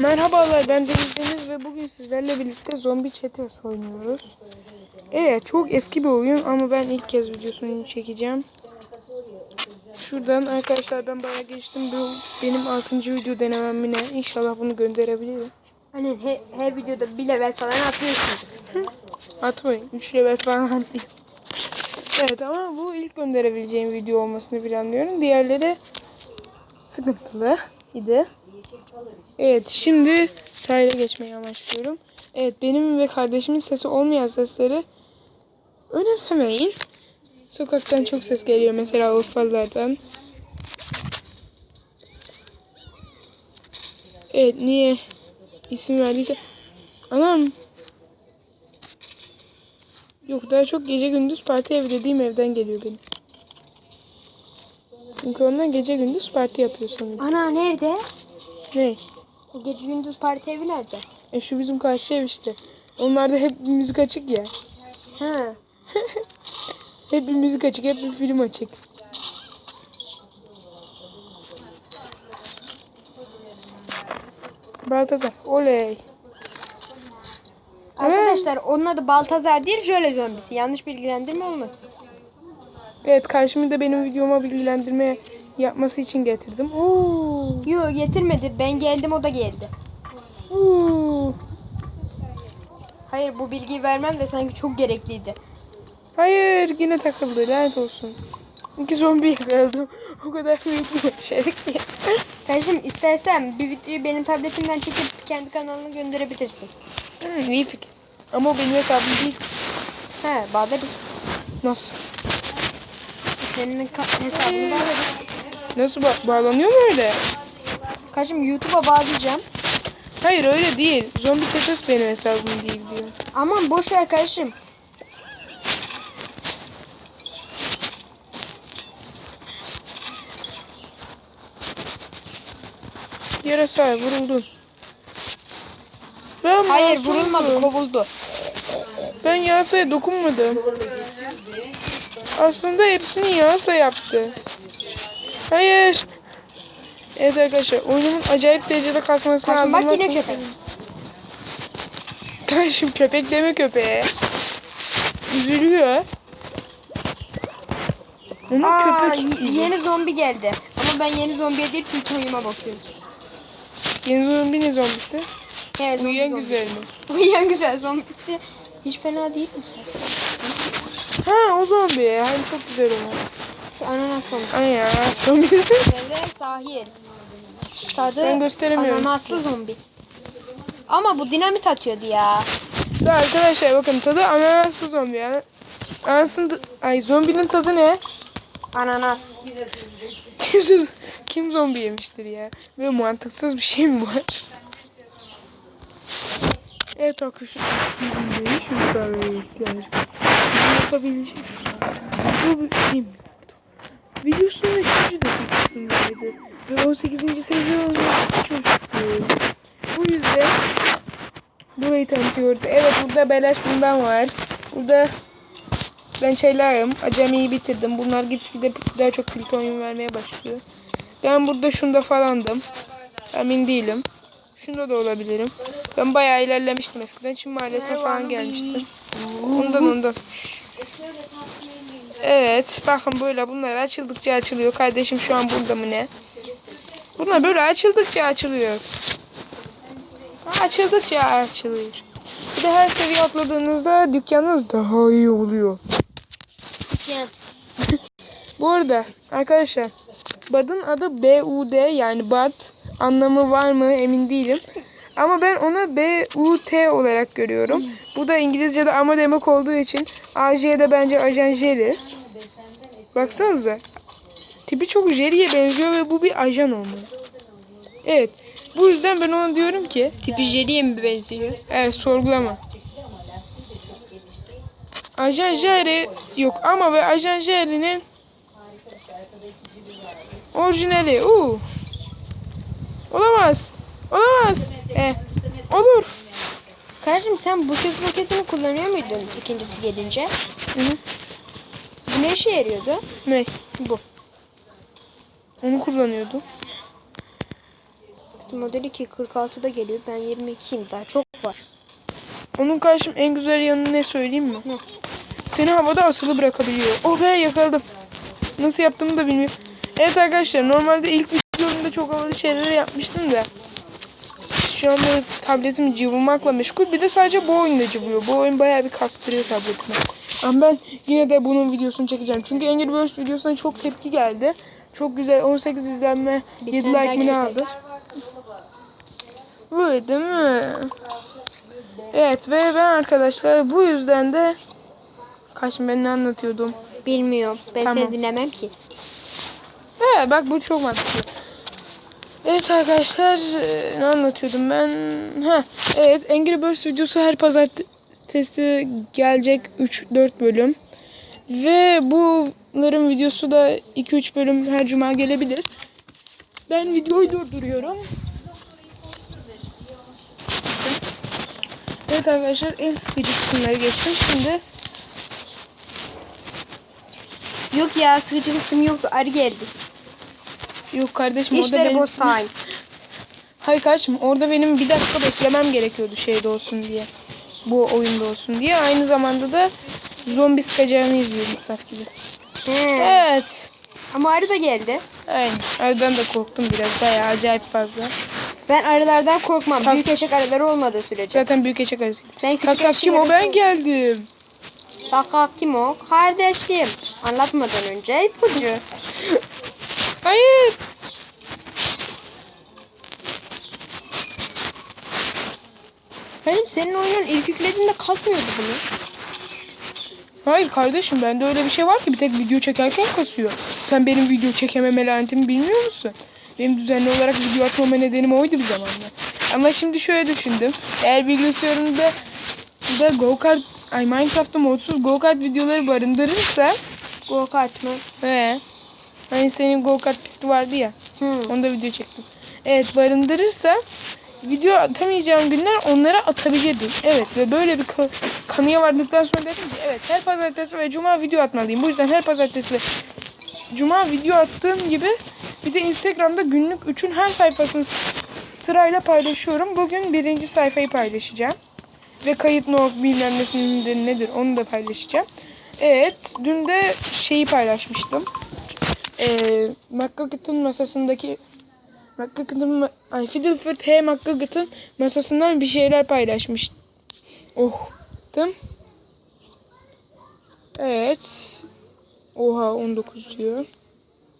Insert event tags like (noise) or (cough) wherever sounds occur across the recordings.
Merhabalar ben Deniz Deniz ve bugün sizlerle birlikte Zombie Chatters oynuyoruz. Evet çok eski bir oyun ama ben ilk kez videosunu çekeceğim. Şuradan arkadaşlar ben bayağı geçtim. Bu benim 6. video denemem mi ne? İnşallah bunu gönderebilirim. Hani he- her videoda bir level falan atıyorsun. Atmayın. 3 level falan atlıyor. Evet ama bu ilk gönderebileceğim video olmasını planlıyorum. Diğerleri sıkıntılı idi. Evet şimdi sahile geçmeyi amaçlıyorum. Evet benim ve kardeşimin sesi olmayan sesleri önemsemeyin. Sokaktan çok ses geliyor mesela Urfalılardan. Evet niye isim verdiyse. Anam Yok daha çok gece gündüz parti evi dediğim evden geliyor benim. Çünkü onlar gece gündüz parti yapıyor sanırım. Ana nerede? Ne? Gece gündüz parti evi nerede? E şu bizim karşı ev işte. Onlarda hep bir müzik açık ya. Ha. (laughs) Hep bir müzik açık, hep bir film açık. Baltazar, oley. Arkadaşlar onun adı Baltazar değil Jöle zombisi. Yanlış bilgilendirme olmasın. Evet karşımı da benim videoma bilgilendirme yapması için getirdim. Oo. Yo getirmedi. Ben geldim o da geldi. Oo. Hayır bu bilgiyi vermem de sanki çok gerekliydi. Hayır yine takıldı lanet olsun. İki zombi yakaladım. O (laughs) kadar büyük bir başarık (laughs) ki. Kardeşim istersen bir videoyu benim tabletimden çekip kendi kanalına gönderebilirsin. Hmm, iyi fikir. Ama o benim hesabım değil. He bağlarız. Nasıl? Senin hesabını. Nasıl ba- bağlanıyor mu öyle? Kardeşim YouTube'a bağlayacağım. Hayır öyle değil. Zombi Tetris benim hesabım değil diyor. Aman boş ver kardeşim. Yarasa vuruldun. Ben Hayır masumdum. vurulmadı kovuldu. Ben yarasaya dokunmadım. Aslında hepsini yarasa yaptı. Hayır. Evet arkadaşlar oyunun acayip derecede kasmasını Kardeşim bak yine aldırmazsanız köpek. (laughs) Kardeşim köpek deme köpeğe. Üzülüyor. Ama Aa, köpek yeni zombi geldi. Ama ben yeni zombiye değil plütonyuma bakıyorum. Yeni zombi ne zombisi? Evet, Uyuyan zombi. güzel mi? (laughs) Uyuyan güzel zombisi. Hiç fena değil mi? Ha o zombi. Hani çok güzel o. Şu ananas zombi. Ay ya zombi. Devre sahil. Tadı Ben gösteremiyorum ananaslı size. zombi. Ama bu dinamit atıyordu ya. Da arkadaşlar bakın tadı ananaslı zombi. Yani. Anasının da- ay zombinin tadı ne? Ananas. Kim, (laughs) kim zombi yemiştir ya? Böyle mantıksız bir şey mi var? Evet arkadaşlar. Şimdi şu kahveye ihtiyacım. Yapabilecek? Bu bir bilmiyorum. Videosunun 3. dakikasındaydı. Ve 18. seviye olması çok istiyorum. Bu yüzden burayı tanıtıyordu. Evet burada beleş bundan var. Burada ben şeylerim. Acemiyi bitirdim. Bunlar gitgide daha çok plütonyum vermeye başlıyor. Ben burada şunda falandım. Emin değilim. Şunda da olabilirim. Ben bayağı ilerlemiştim eskiden. Çin mahallesine falan gelmiştim. Ondan ondan. Evet. Bakın böyle bunlar açıldıkça açılıyor. Kardeşim şu an burada mı ne? Bunlar böyle açıldıkça açılıyor. Açıldıkça açılıyor. Bir de her seviye atladığınızda dükkanınız daha iyi oluyor. Bu arada arkadaşlar Bad'ın adı B-U-D yani Bad anlamı var mı emin değilim. Ama ben ona B-U-T olarak görüyorum. Bu da İngilizce'de ama demek olduğu için AJ'de bence ajan Jerry. Baksanıza. Tipi çok Jerry'e benziyor ve bu bir ajan olmalı. Evet. Bu yüzden ben ona diyorum ki Tipi jeliye mi benziyor? Evet sorgulama. Ajan Jerry yok ama ve Ajan Jerry'nin orijinali. Uu. Olamaz. Olamaz. E, olur. Kardeşim sen bu tüp roketini kullanıyor muydun ikincisi gelince? Hı hı. Bu ne işe yarıyordu? Ne? Bu. Onu kullanıyordum. modeli ki 46'da geliyor. Ben 22'yim daha çok var. Onun karşım en güzel yanı ne söyleyeyim mi? Ne? Seni havada asılı bırakabiliyor. Oh be yakaladım. Nasıl yaptığımı da bilmiyorum. Evet arkadaşlar normalde ilk videomda çok havalı şeyler yapmıştım da. Şu anda tabletim cıvımakla meşgul. Bir de sadece bu oyunda cıvıyor. Bu oyun bayağı bir kastırıyor tabletimi. Ama ben yine de bunun videosunu çekeceğim. Çünkü Angry Birds videosuna çok tepki geldi. Çok güzel 18 izlenme, Bir 7 tane daha like mi aldı? Bu değil mi? Evet ve ben arkadaşlar bu yüzden de kaç ben ne anlatıyordum? Bilmiyorum. Ben Tamam. seni dinlemem ki. He bak bu çok mantıklı. Evet arkadaşlar e, ne anlatıyordum ben? Ha evet Angry Birds videosu her pazartesi gelecek 3-4 bölüm. Ve bunların videosu da 2-3 bölüm her cuma gelebilir. Ben videoyu durduruyorum. Evet arkadaşlar en sıkıcı kısımları geçtim. Şimdi Yok ya sıkıcı kısım yoktu. Arı geldi. Yok kardeşim orada İşleri benim... boss (laughs) time. Hayır kaçma. Orada benim bir dakika beklemem gerekiyordu şeyde olsun diye. Bu oyunda olsun diye. Aynı zamanda da zombi sıkacağını izliyorum saf gibi. He. Evet. Ama arı da geldi. Aynen. Arıdan da korktum biraz. Bayağı acayip fazla. Ben arılardan korkmam. Tak- Büyük eşek arıları olmadığı sürece. Zaten büyük eşek arısı. Ben küçük Tak tak kim o ben geldim. Kaka kim o? Kardeşim. Anlatmadan önce ipucu. (laughs) Hayır. Benim senin oyunun ilk yüklediğinde kasmıyordu bunu. Hayır kardeşim bende öyle bir şey var ki bir tek video çekerken kasıyor. Sen benim video çekememe lanetimi bilmiyor musun? Benim düzenli olarak video atmama nedenim oydu bir zamanlar. Ama şimdi şöyle düşündüm. Eğer bilgisayarımda da go kart ay Minecraft'ta modsuz go kart videoları barındırırsa Go kart mı? he. Hani senin go kart pisti vardı ya. Hı. Onda video çektim. Evet barındırırsa video atamayacağım günler onlara atabilirdim. Evet ve böyle bir ka- kanıya vardıktan sonra dedim ki evet her pazartesi ve cuma video atmalıyım. Bu yüzden her pazartesi ve cuma video attığım gibi bir de Instagram'da günlük 3'ün her sayfasını sırayla paylaşıyorum. Bugün birinci sayfayı paylaşacağım. Ve kayıt not bilmem nesindir nedir onu da paylaşacağım. Evet dün de şeyi paylaşmıştım. Ee, McGucket'ın masasındaki McGucket'ın ay Fiddleford H. McGucket'ın masasından bir şeyler paylaşmış. Oh. Tım. Evet. Oha 19 diyor.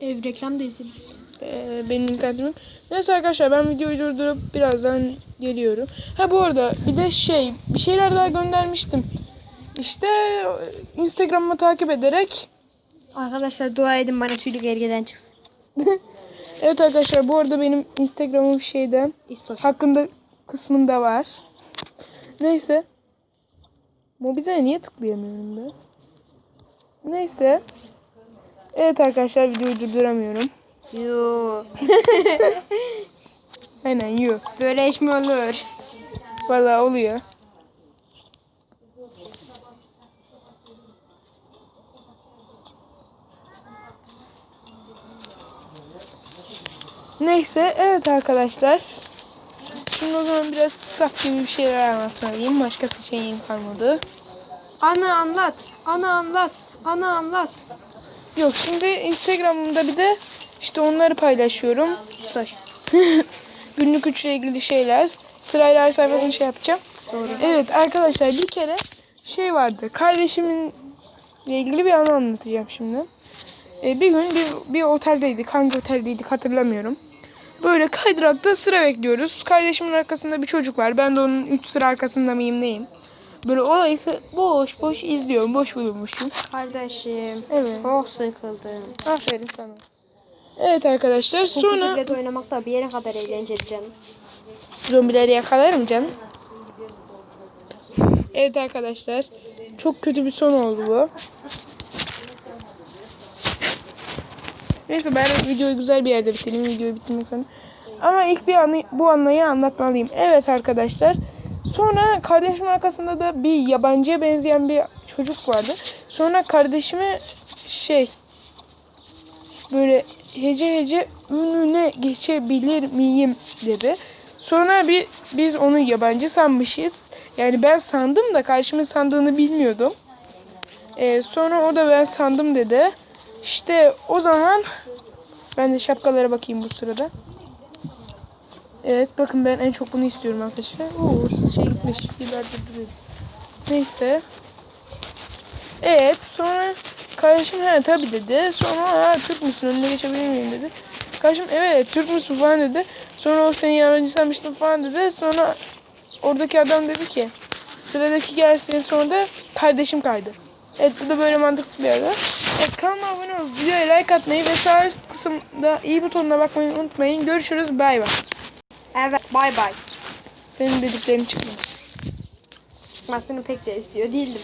Ev reklam da izledik. Ee, benim internetim. Neyse arkadaşlar ben videoyu durdurup birazdan geliyorum. Ha bu arada bir de şey bir şeyler daha göndermiştim. İşte Instagram'ımı takip ederek Arkadaşlar dua edin bana tüylü gergeden çıksın. (laughs) Evet arkadaşlar bu arada benim Instagram'ım şeyde İstos. hakkında kısmında var. Neyse. Mobize niye tıklayamıyorum ben? Neyse. Evet arkadaşlar videoyu durduramıyorum. Yoo. (laughs) Aynen you. Böyle iş mi olur? Valla oluyor. Neyse evet arkadaşlar. Şimdi o zaman biraz saf gibi bir şeyler anlatmalıyım. Başka seçeneğim kalmadı. Ana anlat. Ana anlat. Ana anlat. Yok şimdi Instagram'ımda bir de işte onları paylaşıyorum. (laughs) Günlük üçle ilgili şeyler. Sırayla sayfasını şey yapacağım. Doğru. Evet arkadaşlar bir kere şey vardı. Kardeşimin ile ilgili bir anı anlatacağım şimdi. Ee, bir gün bir, bir oteldeydik. Hangi oteldeydik hatırlamıyorum. Böyle kaydırakta sıra bekliyoruz. Kardeşimin arkasında bir çocuk var. Ben de onun 3 sıra arkasında mıyım neyim. Böyle olayı ise boş boş izliyorum. Boş bulunmuşum. Kardeşim. Evet. Çok sıkıldım. Aferin sana. Evet arkadaşlar Sonra... sonra Bisiklet oynamak da bir yere kadar eğlenceli canım. zombileri yakalarım canım. Evet arkadaşlar. Çok kötü bir son oldu bu. Neyse ben videoyu güzel bir yerde bitireyim. Videoyu bitirmek sonra. Ama ilk bir anı, bu anlayı anlatmalıyım. Evet arkadaşlar. Sonra kardeşimin arkasında da bir yabancıya benzeyen bir çocuk vardı. Sonra kardeşime şey böyle hece hece önüne geçebilir miyim dedi. Sonra bir biz onu yabancı sanmışız. Yani ben sandım da karşımın sandığını bilmiyordum. Ee, sonra o da ben sandım dedi. İşte o zaman ben de şapkalara bakayım bu sırada. Evet bakın ben en çok bunu istiyorum arkadaşlar. Oo şey gitmiş. İleride duruyor. Neyse. Evet sonra kardeşim he tabi dedi. Sonra ha Türk müsün önüne geçebilir miyim dedi. Kardeşim evet Türk müsün falan dedi. Sonra o senin yabancı sanmıştım falan dedi. Sonra oradaki adam dedi ki sıradaki gelsin sonra da kardeşim kaydı. Evet bu da böyle mantıksız bir arada. Evet kanalıma abone olup videoya like atmayı ve sağ üst kısımda iyi butonuna bakmayı unutmayın. Görüşürüz bay bay. Evet bay bay. Senin dediklerin çıkmıyor. Çıkmasını pek de istiyor değildim.